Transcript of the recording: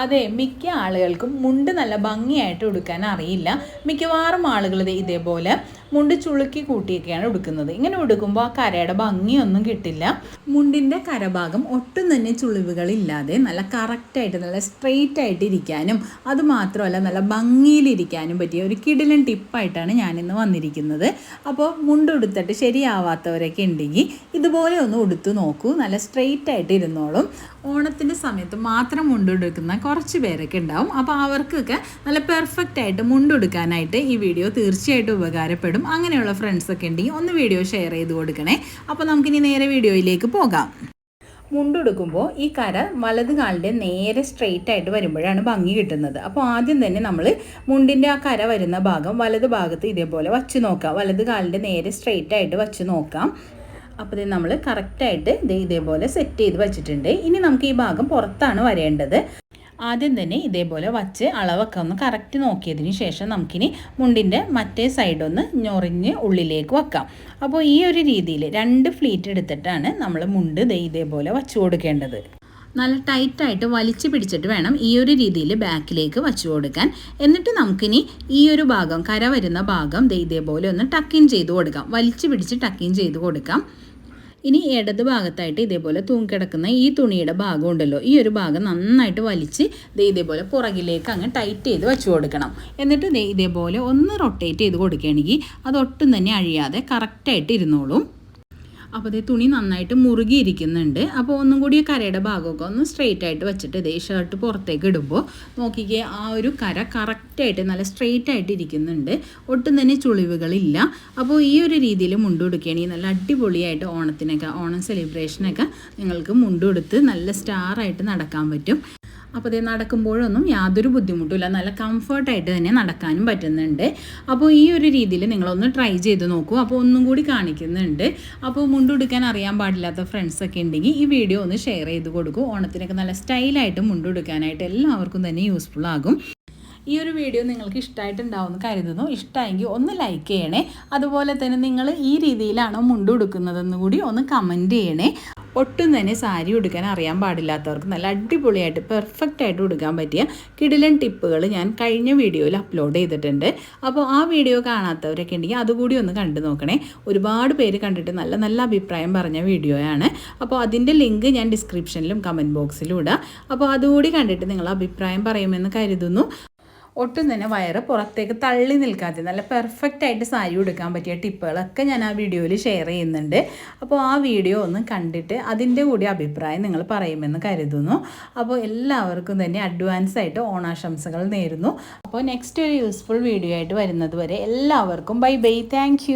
അതെ മിക്ക ആളുകൾക്കും മുണ്ട് നല്ല ഭംഗിയായിട്ട് ഉടുക്കാൻ അറിയില്ല. മിക്കവാറും ആളുകൾ ഇതേപോലെ മുണ്ട് ചുളുക്കി കൂട്ടിയൊക്കെയാണ് ഉടുക്കുന്നത്. ഇങ്ങനെ ഉടുക്കുമ്പോൾ ആ കരയുടെ ഭംഗിയൊന്നും കിട്ടില്ല. മുണ്ടിന്റെ കരഭാഗം ഒട്ടും തന്നെ ചുളിവുകളില്ലാതെ നല്ല കറക്റ്റായിട്ട് നല്ല സ്ട്രെയിറ്റ് ആയിട്ട് ഇരിക്കാനും അതുമാത്രമല്ല നല്ല ഭംഗിയിലിരിക്കാനും പറ്റിയ ഒരു കിടിലൻ ടിപ്പായിട്ടാണ് ഞാനിന്ന് വന്നിരിക്കുന്നത്. അപ്പോൾ മുണ്ട് ഉടുത്തിട്ട് ശരിയാവാത്തവരൊക്കെ ഉണ്ടെങ്കിൽ ഇതുപോലെ ഒന്ന് ഉടുത്തു നോക്കൂ. നല്ല സ്ട്രെയിറ്റ് ആയിട്ട് ഇരുന്നോളും. ഓണത്തിന്റെ സമയത്ത് മാത്രം മുണ്ടുടുക്കുന്ന കുറച്ച് പേരൊക്കെ ഉണ്ടാവും. അപ്പോൾ അവർക്കൊക്കെ നല്ല പെർഫെക്റ്റ് ആയിട്ട് മുണ്ടുടുക്കാനായിട്ട് ഈ വീഡിയോ തീർച്ചയായിട്ടും ഉപകാരപ്പെടും. അങ്ങനെയുള്ള ഫ്രണ്ട്സൊക്കെ ഉണ്ടെങ്കിൽ ഒന്ന് വീഡിയോ ഷെയർ ചെയ്ത് കൊടുക്കണേ. അപ്പോൾ നമുക്കിനി നേരെ വീഡിയോയിലേക്ക് പോകാം. മുണ്ടുടുക്കുമ്പോൾ ഈ കര വലത് കാലിന്റെ നേരെ സ്ട്രെയിറ്റ് ആയിട്ട് വരുമ്പോഴാണ് ഭംഗി കിട്ടുന്നത്. അപ്പോൾ ആദ്യം തന്നെ നമ്മൾ മുണ്ടിന്റെ ആ കര വരുന്ന ഭാഗം വലത് ഭാഗത്ത് ഇതേപോലെ വച്ച് നോക്കാം. വലത് കാലിന്റെ നേരെ സ്ട്രെയിറ്റ് ആയിട്ട് വച്ച് നോക്കാം. അപ്പോൾ ഇത് നമ്മൾ കറക്റ്റായിട്ട് ഇത് ഇതേപോലെ സെറ്റ് ചെയ്ത് വെച്ചിട്ടുണ്ട്. ഇനി നമുക്ക് ഈ ഭാഗം പുറത്താണ് വരേണ്ടത്. ആദ്യം തന്നെ ഇതേപോലെ വച്ച് അളവൊക്കെ ഒന്ന് കറക്റ്റ് നോക്കിയതിന് ശേഷം നമുക്കിനി മുണ്ടിന്റെ മറ്റേ സൈഡ് ഒന്ന് ഞൊറിഞ്ഞ് ഉള്ളിലേക്ക് വെക്കാം. അപ്പോൾ ഈ ഒരു രീതിയിൽ രണ്ട് ഫ്ലീറ്റ് എടുത്തിട്ടാണ് നമ്മൾ മുണ്ട് ഇതേപോലെ വച്ചു കൊടുക്കേണ്ടത്. നല്ല ടൈറ്റായിട്ട് വലിച്ചു പിടിച്ചിട്ട് വേണം ഈ ഒരു രീതിയിൽ ബാക്കിലേക്ക് വച്ചു കൊടുക്കാൻ. എന്നിട്ട് നമുക്കിനി ഈ ഒരു ഭാഗം കര വരുന്ന ഭാഗം ഇതേപോലെ ഒന്ന് ടക്കിൻ ചെയ്ത് കൊടുക്കാം. വലിച്ചു പിടിച്ച് ടക്കിൻ ചെയ്ത് കൊടുക്കാം. ഇനി ഇടത് ഭാഗത്തായിട്ട് ഇതേപോലെ തൂങ്ങിക്കിടക്കുന്ന ഈ തുണിയുടെ ഭാഗം ഉണ്ടല്ലോ ഈ ഒരു ഭാഗം നന്നായിട്ട് വലിച്ച് ദേ ഇതേപോലെ പുറകിലേക്ക് അങ്ങ് ടൈറ്റ് ചെയ്ത് വെച്ചു കൊടുക്കണം. എന്നിട്ട് ദേ ഇതേപോലെ ഒന്ന് റൊട്ടേറ്റ് ചെയ്ത് കൊടുക്കുകയാണെങ്കിൽ അത് ഒട്ടും തന്നെ അഴിയാതെ കറക്റ്റായിട്ട് ഇരുന്നോളും. അപ്പോൾ ഇത് തുണി നന്നായിട്ട് മുറുകിയിരിക്കുന്നുണ്ട്. അപ്പോൾ ഒന്നും കൂടി കരയുടെ ഭാഗമൊക്കെ ഒന്ന് സ്ട്രെയിറ്റ് ആയിട്ട് വെച്ചിട്ട് ഇതേ ഷർട്ട് പുറത്തേക്ക് ഇടുമ്പോൾ നോക്കിക്കേ ആ ഒരു കര കറക്റ്റായിട്ട് നല്ല സ്ട്രെയിറ്റ് ആയിട്ട് ഇരിക്കുന്നുണ്ട്. ഒട്ടും തന്നെ ചുളിവുകളില്ല. അപ്പോൾ ഈ ഒരു രീതിയിൽ മുണ്ട് കൊടുക്കുകയാണെങ്കിൽ നല്ല അടിപൊളിയായിട്ട് ഓണത്തിനൊക്കെ ഓണം സെലിബ്രേഷനൊക്കെ നിങ്ങൾക്ക് മുണ്ട് ഉടുത്ത് നല്ല സ്റ്റാറായിട്ട് നടക്കാൻ പറ്റും. അപ്പോൾ ഇത് നടക്കുമ്പോഴൊന്നും യാതൊരു ബുദ്ധിമുട്ടുമില്ല. നല്ല കംഫർട്ടായിട്ട് തന്നെ നടക്കാനും പറ്റുന്നുണ്ട്. അപ്പോൾ ഈ ഒരു രീതിയിൽ നിങ്ങളൊന്ന് ട്രൈ ചെയ്ത് നോക്കൂ. അപ്പോൾ ഒന്നും കൂടി കാണിക്കുന്നുണ്ട്. അപ്പോൾ മുണ്ടുടുക്കാൻ അറിയാൻ പാടില്ലാത്ത ഫ്രണ്ട്സൊക്കെ ഉണ്ടെങ്കിൽ ഈ വീഡിയോ ഒന്ന് ഷെയർ ചെയ്ത് കൊടുക്കൂ. ഓണത്തിനൊക്കെ നല്ല സ്റ്റൈലായിട്ട് മുണ്ടുടുക്കാനായിട്ട് എല്ലാവർക്കും തന്നെ യൂസ്ഫുൾ ആകും. ഈ ഒരു വീഡിയോ നിങ്ങൾക്ക് ഇഷ്ടമായിട്ടുണ്ടാവുമെന്ന് കരുതുന്നു. ഇഷ്ടമായെങ്കിൽ ഒന്ന് ലൈക്ക് ചെയ്യണേ. അതുപോലെ തന്നെ നിങ്ങൾ ഈ രീതിയിലാണോ മുണ്ട് ഉടുക്കുന്നതെന്ന് കൂടി ഒന്ന് കമന്റ് ചെയ്യണേ. ഒട്ടും തന്നെ സാരി ഉടുക്കാൻ അറിയാൻ പാടില്ലാത്തവർക്ക് നല്ല അടിപൊളിയായിട്ട് പെർഫെക്റ്റ് ആയിട്ട് ഉടുക്കാൻ പറ്റിയ കിടിലൻ ടിപ്പുകൾ ഞാൻ കഴിഞ്ഞ വീഡിയോയിൽ അപ്ലോഡ് ചെയ്തിട്ടുണ്ട്. അപ്പോൾ ആ വീഡിയോ കാണാത്തവരൊക്കെ ഉണ്ടെങ്കിൽ അതുകൂടി ഒന്ന് കണ്ടു നോക്കണേ. ഒരുപാട് പേര് കണ്ടിട്ട് നല്ല നല്ല അഭിപ്രായം പറഞ്ഞ വീഡിയോയാണ്. അപ്പോൾ അതിന്റെ ലിങ്ക് ഞാൻ ഡിസ്ക്രിപ്ഷനിലും കമന്റ് ബോക്സിലും ഇടാം. അപ്പോൾ അതുകൂടി കണ്ടിട്ട് നിങ്ങൾ അഭിപ്രായം പറയുമെന്ന് കരുതുന്നു. ഒട്ടും തന്നെ വയറ് പുറത്തേക്ക് തള്ളി നിൽക്കാതെ നല്ല പെർഫെക്റ്റ് ആയിട്ട് സാരി ഉടുക്കാൻ പറ്റിയ ടിപ്പുകളൊക്കെ ഞാൻ ആ വീഡിയോയിൽ ഷെയർ ചെയ്യുന്നുണ്ട്. അപ്പോൾ ആ വീഡിയോ ഒന്ന് കണ്ടിട്ട് അതിന്റെ കൂടി അഭിപ്രായം നിങ്ങൾ പറയുമെന്ന് കരുതുന്നു. അപ്പോൾ എല്ലാവർക്കും തന്നെ അഡ്വാൻസ് ആയിട്ട് ഓണാശംസകൾ നേരുന്നു. അപ്പോൾ നെക്സ്റ്റ് ഒരു യൂസ്ഫുൾ വീഡിയോ ആയിട്ട് വരുന്നത് വരെ എല്ലാവർക്കും ബൈ ബൈ താങ്ക്